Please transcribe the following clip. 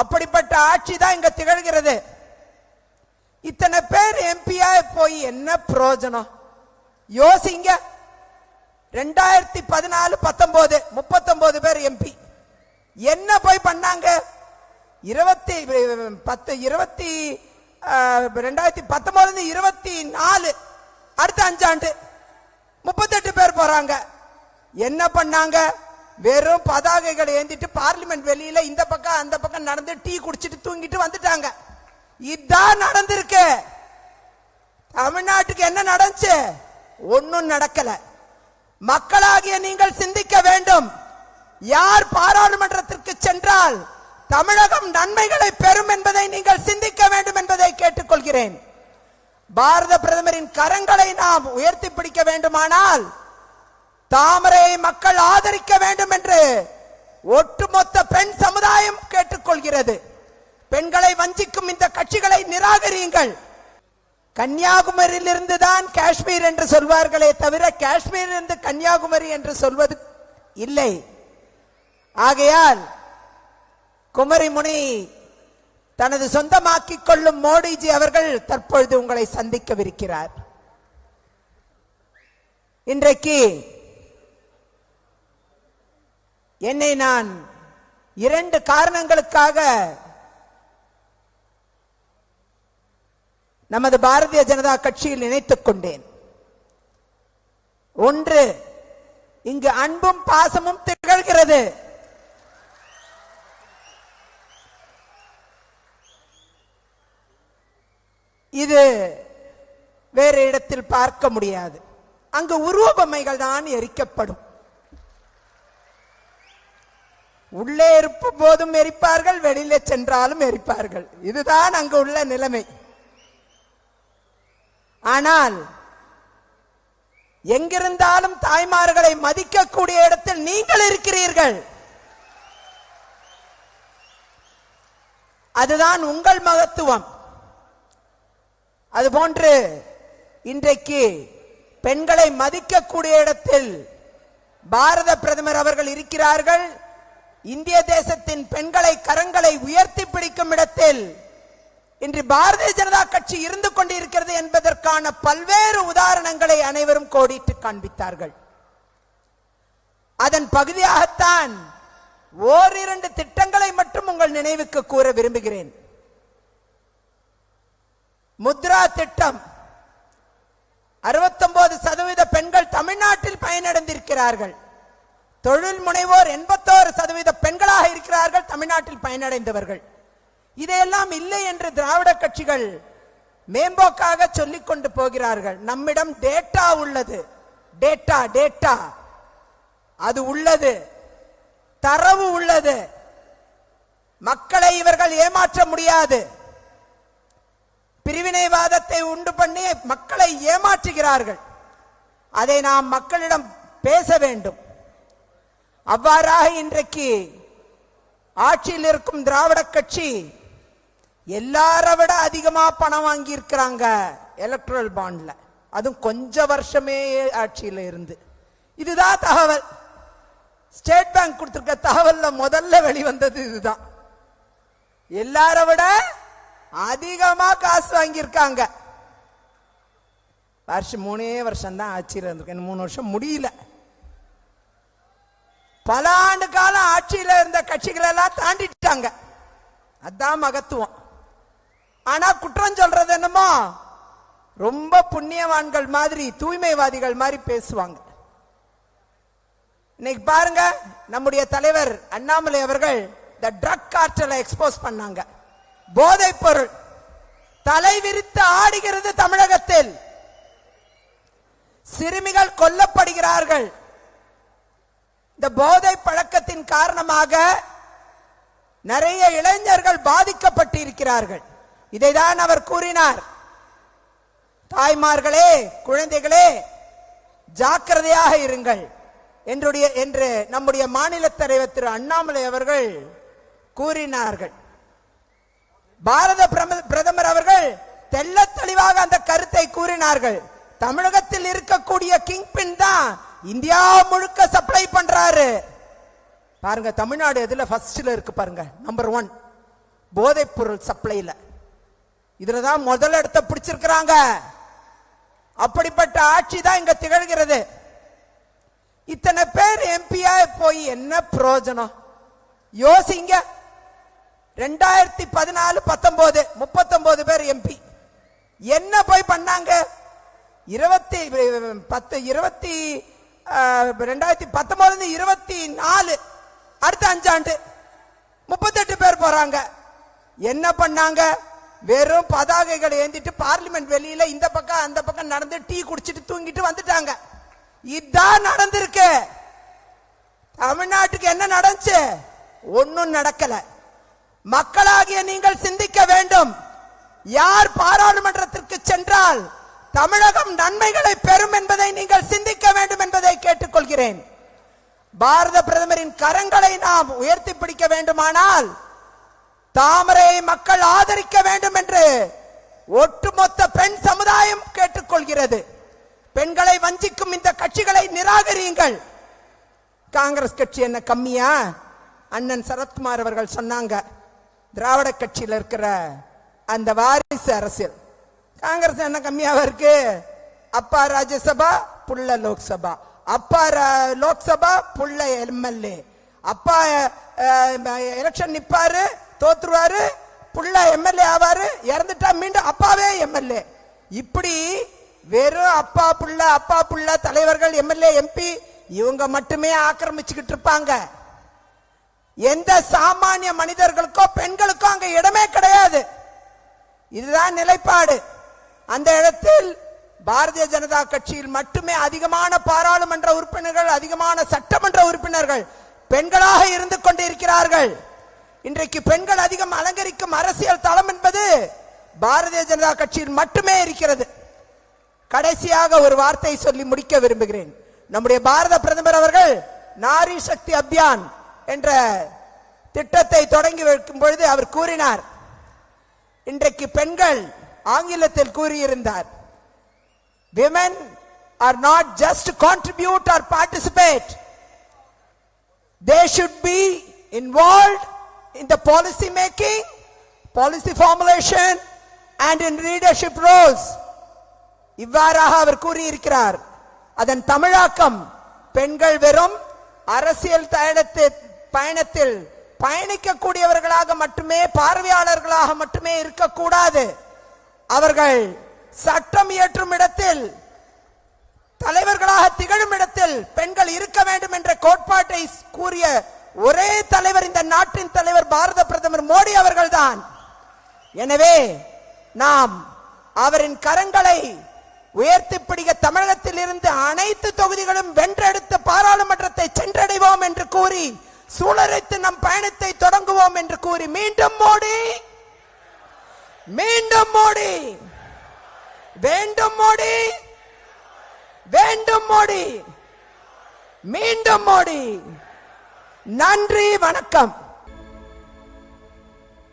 அப்படிப்பட்ட ஆட்சி தான் இங்க திகழ்கிறது. இத்தனை பேர் எம்பியா போய் என்ன பிரயோஜனம் யோசிங்க. ரெண்டாயிரத்தி பதினாலு பத்தொன்பது முப்பத்தொன்பது பேர் எம்பி என்ன போய் பண்ணாங்க? இருபத்தி பத்து இருபத்தி ரெண்டாயிரத்தி பத்தொன்பதுல இருபத்தி நாலு அடுத்த அஞ்சாண்டு முப்பத்தெட்டு பேர் போறாங்க. என்ன பண்ணாங்க? வெறும் பதாகைகளை ஏந்திட்டு பார்லிமெண்ட் வெளியில இந்த பக்கம் அந்த பக்கம் நடந்து டீ குடிச்சிட்டு தூங்கிட்டு வந்துட்டாங்க. இதான் நடந்திருக்கு. தமிழ்நாட்டுக்கு என்ன நடந்துச்சு? ஒன்னும் நடக்கல. மக்களாகிய நீங்கள் சிந்திக்க வேண்டும். யார் பாராளுமன்றத்திற்கு சென்றால் தமிழகம் நன்மைகளை பெறும் என்பதை நீங்கள் சிந்திக்க வேண்டும் என்பதை கேட்டுக்கொள்கிறேன். பாரத பிரதமரின் கரங்களை நாம் உயர்த்தி பிடிக்க வேண்டுமானால் தாமரை மக்கள் ஆதரிக்க வேண்டும் என்று ஒட்டுமொத்த பெண் சமுதாயம் கேட்டுக்கொள்கிறது. பெண்களை வஞ்சிக்கும் இந்த கட்சிகளை நிராகரியுங்கள். கன்னியாகுமரியிலிருந்து தான் காஷ்மீர் என்று சொல்வார்களே தவிர காஷ்மீரிலிருந்து கன்னியாகுமரி என்று சொல்வது இல்லை. ஆகையால் குமரி முனி தனது சொந்தமாக்கிக் கொள்ளும் மோடிஜி அவர்கள் தற்பொழுது உங்களை சந்திக்கவிருக்கிறார். இன்றைக்கு என்னை நான் இரண்டு காரணங்களுக்காக நமது பாரதிய ஜனதா கட்சியில் இணைத்துக் கொண்டேன். ஒன்று இங்கு அன்பும் பாசமும் திகழ்கிறது. இது வேறு இடத்தில் பார்க்க முடியாது. அங்கு உருவ பொம்மைகள் தான் எரிக்கப்படும். உள்ளே இருப்பும் போதும் எரிப்பார்கள் வெளியில சென்றாலும் எரிப்பார்கள். இதுதான் அங்கு உள்ள நிலைமை. ஆனால் எங்கிருந்தாலும் தாய்மார்களை மதிக்கக்கூடிய இடத்தில் நீங்கள் இருக்கிறீர்கள். அதுதான் உங்கள் மகத்துவம். அதுபோன்று இன்றைக்கு பெண்களை மதிக்கக்கூடிய இடத்தில் பாரத பிரதமர் அவர்கள் இருக்கிறார்கள். இந்திய தேசத்தின் பெண்களை கரங்களை உயர்த்தி பிடிக்கும் இடத்தில் இன்று பாரதிய ஜனதா கட்சி இருந்து கொண்டிருக்கிறது என்பதற்கான பல்வேறு உதாரணங்களை அனைவரும் கோடிட்டு காண்பித்தார்கள். அதன் பகுதியாகத்தான் ஓரிரண்டு திட்டங்களை மட்டும் உங்கள் நினைவுக்கு கூற விரும்புகிறேன். முத்ரா திட்டம். 69% சதவீத பெண்கள் தமிழ்நாட்டில் பயனடைந்திருக்கிறார்கள். தொழில் முனைவோர் எண்பத்தோரு சதவீத பெண்களாக இருக்கிறார்கள் தமிழ்நாட்டில் பயனடைந்தவர்கள். இதையெல்லாம் இல்லை என்று திராவிட கட்சிகள் மேம்போக்காக சொல்லிக் கொண்டு போகிறார்கள். நம்மிடம் டேட்டா உள்ளது. Data data. அது உள்ளது. தரவு உள்ளது. மக்களை இவர்கள் ஏமாற்ற முடியாது. பிரிவினைவாதத்தை உண்டு பண்ணி மக்களை ஏமாற்றுகிறார்கள். அதை நாம் மக்களிடம் பேச வேண்டும். அவ்வாறாக இன்றைக்கு ஆட்சியில் இருக்கும் திராவிட கட்சி எல்லார விட அதிகமாக பணம் வாங்கியிருக்கிறாங்க எலக்ட்ரல் பாண்டில் அதுவும் கொஞ்ச வருஷமே ஆட்சியில் இருந்து. இதுதான் தகவல். ஸ்டேட் பேங்க் கொடுத்துருக்க தகவலில் முதல்ல வெளிவந்தது இதுதான். எல்லார விட அதிகமாக காசு வாங்கியிருக்காங்க. வருஷம் மூணே வருஷம் தான் ஆட்சியில் இருந்திருக்கேன். மூணு வருஷம் முடியல. பல ஆண்டு காலம் ஆட்சியில் இருந்த கட்சிகள் எல்லாம் தாண்டிட்டாங்க. அதான் மகத்துவம். ஆனா குற்றம் சொல்றது என்னமோ ரொம்ப புண்ணியவான்கள் மாதிரி தூய்மைவாதிகள் மாதிரி பேசுவாங்க. இன்னைக்கு பாருங்க நம்முடைய தலைவர் அண்ணாமலை அவர்கள் இந்த ட்ரக் காற்றலை எக்ஸ்போஸ் பண்ணாங்க. போதை பொருள். தலை விரித்து ஆடுகிறது தமிழகத்தில். சிறுமிகள் கொல்லப்படுகிறார்கள். இந்த போதை பழக்கத்தின் காரணமாக நிறைய இளைஞர்கள் பாதிக்கப்பட்டு இருக்கிறார்கள் இதைதான் அவர் கூறினார். தாய்மார்களே குழந்தைகளே ஜாக்கிரதையாக இருங்கள். என்றுடைய என்று நம்முடைய மாநில தலைவர் திரு அண்ணாமலை அவர்கள் கூறினார்கள். பாரத பிரம- பிரதமர் அவர்கள் தெல்ல தெளிவாக அந்த கருத்தை கூறினார்கள். தமிழகத்தில் இருக்கக்கூடிய கிங்பின் தான் இந்தியா முழுக்க சப்ளை பண்றாரு. பாருங்க தமிழ்நாடு எதுல ஃபர்ஸ்ட்ல இருக்கு பாருங்க நம்பர் ஒன் போதைப் பொருள் சப்ளைல இதுல தான் முதல் இடத்த பிடிச்சிருக்கிறாங்க. அப்படிப்பட்ட ஆட்சி தான் இங்க திகழ்கிறது. இத்தனை பேர் எம்பியா போய் என்ன பிரயோஜனம்? யோசிங்க. ரெண்டாயிரத்தி பதினாலு பத்தொன்பது முப்பத்தொன்பது பேர் எம்பி என்ன போய் பண்ணாங்க? இருபத்தி பத்து இருபத்தி ரெண்டாயிரத்தி பத்தொன்பதுல இருபத்தி நாலு அடுத்த அஞ்சாண்டு முப்பத்தெட்டு பேர் போறாங்க. என்ன பண்ணாங்க? வெறும் பதாகைகளை ஏந்திட்டு பார்லிமெண்ட் வெளியில இந்த பக்கம் அந்த பக்கம் நடந்து டீ குடிச்சிட்டு தூங்கிட்டு வந்துட்டாங்க. இதான் நடந்திருக்கு. தமிழ்நாட்டுக்கு என்ன நடந்துச்சு? ஒன்னும் நடக்கல. மக்களாகிய நீங்கள் சிந்திக்க வேண்டும். யார் பாராளுமன்றத்திற்கு சென்றால் தமிழகம் நன்மைகளை பெறும் என்பதை நீங்கள் சிந்திக்க வேண்டும் என்பதை கேட்டுக்கொள்கிறேன். பாரத பிரதமரின் கரங்களை நாம் உயர்த்தி பிடிக்க வேண்டுமானால் தாமரை மக்கள் ஆதரிக்க வேண்டும் என்று ஒட்டுமொத்த பெண் சமுதாயம் கேட்டுக்கொள்கிறது. பெண்களை வஞ்சிக்கும் இந்த கட்சிகளை நிராகரியுங்கள். காங்கிரஸ் கட்சி என்ன கம்மியா? அண்ணன் சரத்குமார் அவர்கள் சொன்னாங்க திராவிட கட்சியில் இருக்கிற அந்த வாரிசு அரசியல். காங்கிரஸ் என்ன கம்மியாவா இருக்கு? அப்பா ராஜ்யசபா புள்ள லோக்சபா. அப்பா லோக்சபா புள்ள எம்எல்ஏ. அப்பா எலெக்ஷன் நிப்பாரு தோத்துருவாரு புள்ள எம்எல்ஏ ஆவாரு இறந்துட்டா மீண்டும் அப்பாவே எம்எல்ஏ. இப்படி வெறும் அப்பா புள்ள அப்பா புள்ள தலைவர்கள் எம்எல்ஏ எம்பி இவங்க மட்டுமே ஆக்கிரமிச்சுக்கிட்டு இருப்பாங்க. எந்த சாமானிய மனிதர்களுக்கோ பெண்களுக்கோ அங்க இடமே கிடையாது. இதுதான் நிலைப்பாடு. அந்த இடத்தில் பாரதிய ஜனதா கட்சியில் மட்டுமே அதிகமான பாராளுமன்ற உறுப்பினர்கள் அதிகமான சட்டமன்ற உறுப்பினர்கள் பெண்களாக இருந்து கொண்டிருக்கிறார்கள். இன்றைக்கு பெண்கள் அதிகம் அலங்கரிக்கும் அரசியல் தளம் என்பது பாரதிய ஜனதா கட்சியில் மட்டுமே இருக்கிறது. கடைசியாக ஒரு வார்த்தை சொல்லி முடிக்க விரும்புகிறேன். நம்முடைய பாரத பிரதமர் அவர்கள் நாரி சக்தி அபியான் என்ற திட்டத்தை தொடங்கி வைக்கும் பொழுது அவர் கூறினார் இன்றைக்கு பெண்கள் ஆங்கிலத்தில் கூறியிருந்தார் women are not just contribute or participate they should be involve in the policy making policy formulation and in leadership roles இவ்வாறாக அவர் கூறியிருக்கிறார் அதன் தமிழாக்கம் பெண்கள் வெறும் அரசியல் தயணத்தில் பயணத்தில் பயணிக்கக்கூடியவர்களாக மட்டுமே பார்வையாளர்களாக மட்டுமே இருக்கக்கூடாது அவர்கள் சட்டம் இயற்றும் இடத்தில் தலைவர்களாக திகழும் இடத்தில் பெண்கள் இருக்க வேண்டும் என்ற கோட்பாட்டை கூறிய ஒரே தலைவர் இந்த நாட்டின் தலைவர் பாரத பிரதமர் மோடி அவர்கள்தான். எனவே நாம் அவரின் கரங்களை உயர்த்தி பிடிக்க தமிழகத்தில் இருந்து அனைத்து தொகுதிகளும் வென்றெடுத்த பாராளுமன்றத்தை சென்றடைவோம் என்று கூறி சூழலைத்து நம் பயணத்தை தொடங்குவோம் என்று கூறி மீண்டும் மோடி மீண்டும் மோடி. வேண்டும் மோடி. வேண்டும் மோடி. மீண்டும் மோடி. நன்றி வணக்கம்.